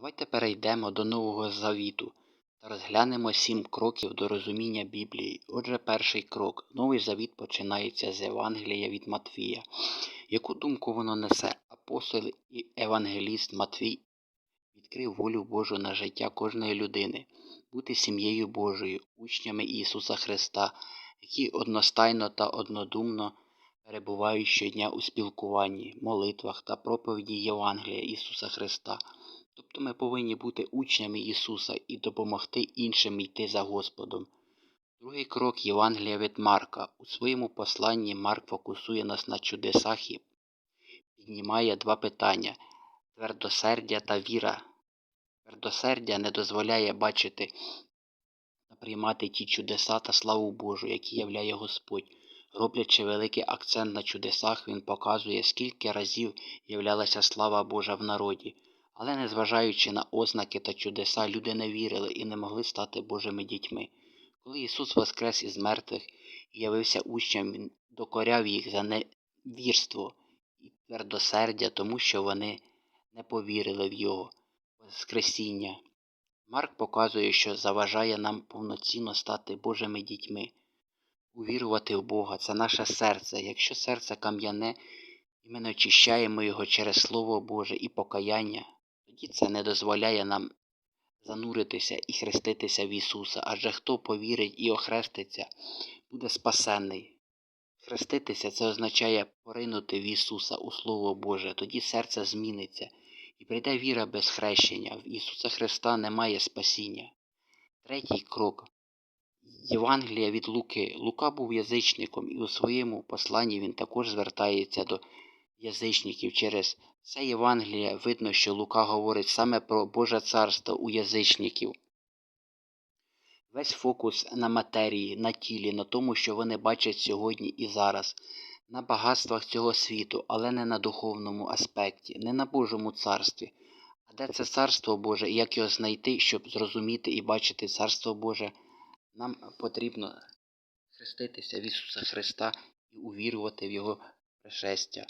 Давайте перейдемо до Нового Завіту та розглянемо сім кроків до розуміння Біблії. Отже, перший крок. Новий Завіт починається з Євангелія від Матвія. Яку думку воно несе? Апостол і евангеліст Матвій відкрив волю Божу на життя кожної людини, бути сім'єю Божою, учнями Ісуса Христа, які одностайно та однодумно перебувають щодня у спілкуванні, молитвах та проповіді Євангелія Ісуса Христа. Тобто ми повинні бути учнями Ісуса і допомогти іншим йти за Господом. Другий крок Євангелія від Марка. У своєму посланні Марк фокусує нас на чудесах і піднімає два питання твердосердя та віра. Твердосердя не дозволяє бачити та приймати ті чудеса та славу Божу, які являє Господь. Роблячи великий акцент на чудесах, він показує, скільки разів являлася слава Божа в народі. Але незважаючи на ознаки та чудеса, люди не вірили і не могли стати Божими дітьми. Коли Ісус воскрес із мертвих і явився учням, Він докоряв їх за невірство і твердосердя, тому що вони не повірили в Його Воскресіння. Марк показує, що заважає нам повноцінно стати Божими дітьми. Увірувати в Бога це наше серце. Якщо серце кам'яне, і ми не очищаємо його через Слово Боже і покаяння, тоді це не дозволяє нам зануритися і хреститися в Ісуса, адже хто повірить і охреститься, буде спасенний. Хреститися це означає поринути в Ісуса у Слово Боже, тоді серце зміниться і прийде віра без хрещення. В Ісуса Христа немає спасіння. Третій крок. Євангелія від Луки. Лука був язичником, і у своєму посланні він також звертається до язичників. Через це Євангелія видно, що Лука говорить саме про Боже царство у язичників. Весь фокус на матерії, на тілі, на тому, що вони бачать сьогодні і зараз, на багатствах цього світу, але не на духовному аспекті, не на Божому царстві. А де це царство Боже і як його знайти, щоб зрозуміти і бачити царство Боже, нам потрібно хреститися в Ісуса Христа і увірувати в Його пришестя.